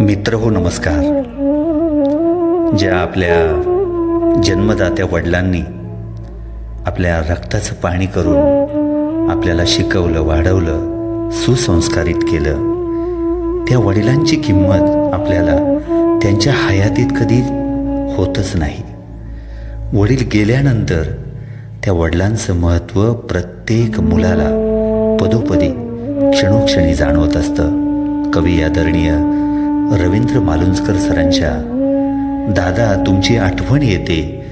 मित्र हो नमस्कार. ज्या आपल्या जन्मदात्या वडिलांनी आपल्या रक्ताचं पाणी करून आपल्याला शिकवलं वाढवलं सुसंस्कारित केलं त्या वडिलांची किंमत आपल्याला त्यांच्या हयातीत कधी होतच नाही. वडील गेल्यानंतर त्या वडिलांचं महत्त्व प्रत्येक मुलाला पदोपदी क्षणोक्षणी जाणवत असतं. कवी आदरणीय रवींद्र मालुंजकर सरांच्या दादा तुमची आठवण येते.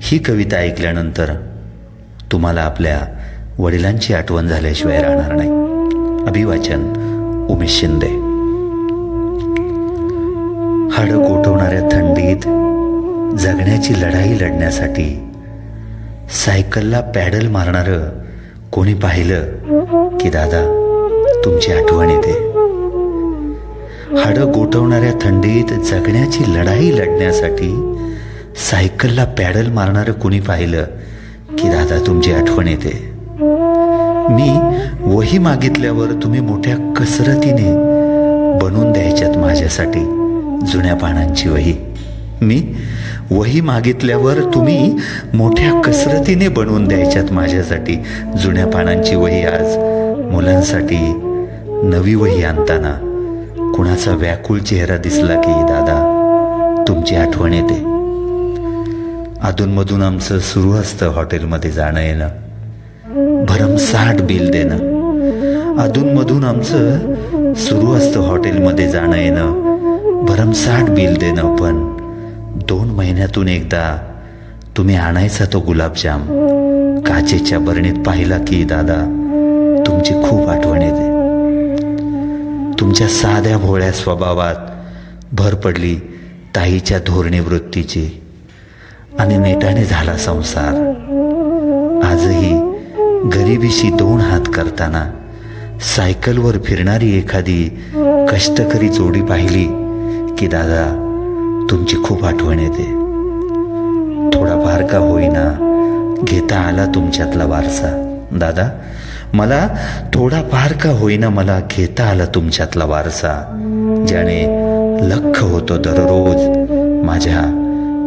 ही कविता ऐकल्यानंतर तुम्हाला आपल्या वडिलांची आठवण झाल्याशिवाय राहणार नाही. अभिवाचन उमेश शिंदे. हाडं गोठवणाऱ्या थंडीत जगण्याची लढाई लढण्यासाठी सायकलला पॅडल मारणारं कोणी पाहिलं की दादा तुमची आठवण येते. हाडं गोठवणाऱ्या थंडीत जगण्याची लढाई लढण्यासाठी सायकलला पॅडल मारणारं कोणी पाहिलं की दादा तुमची आठवण येते. मी वही मागितल्यावर तुम्ही मोठ्या कसरतीने बनवून द्यायच्यात माझ्यासाठी जुन्या पानांची वही. मी वही मागितल्यावर तुम्ही मोठ्या कसरतीने बनवून द्यायच्यात माझ्यासाठी जुन्या पानांची वही. आज मुलांसाठी नवी वही आणताना कुणाचा व्याकुळ चेहरा दिसला की दादा तुमची आठवण येते. अधूनमधून आमचं सुरू असतं हॉटेलमध्ये जाणं येणं. भरमसाठ बिल देणं. अधूनमधून आमचं सुरू असतं हॉटेलमध्ये जाणं येणं. भरमसाठ बिल देणं पण दोन महिन्यातून एकदा तुम्ही आणायचा तो गुलाबजाम. काचेच्या बरणीत पाहिला की दादा तुमची खूप आठवण येते. तुमच्या साध्या भोळ्या स्वभावात भर पडली ताईच्या धोरणे वृत्तीची आणि नेटाने झाला संसार. आजही गरिबीशी दोन हात करताना सायकलवर फिरणारी एखादी कष्टकरी जोडी पाहिली की दादा तुमची खूप आठवण येते. थोडाफार का होईना घेता आला तुमच्यातला वारसा. दादा मला थोडाफार का होईना मला घेता आला तुमच्यातला वारसा ज्याने लख होतो दररोज माझ्या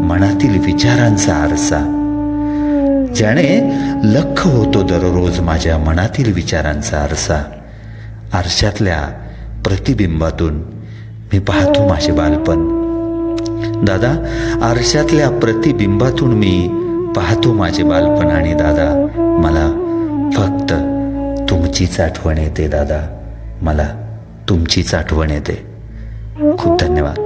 मनातील विचारांचा आरसा ज्याने लख होतो दररोज माझ्या मनातील विचारांचा आरसा आरशातल्या प्रतिबिंबातून मी पाहतो माझे बालपण. दादा आरशातल्या प्रतिबिंबातून मी पाहतो माझे बालपण आणि दादा मला फक्त तुमचीच आठवण येते दादा. मला तुमचीच आठवण येते. खूप धन्यवाद.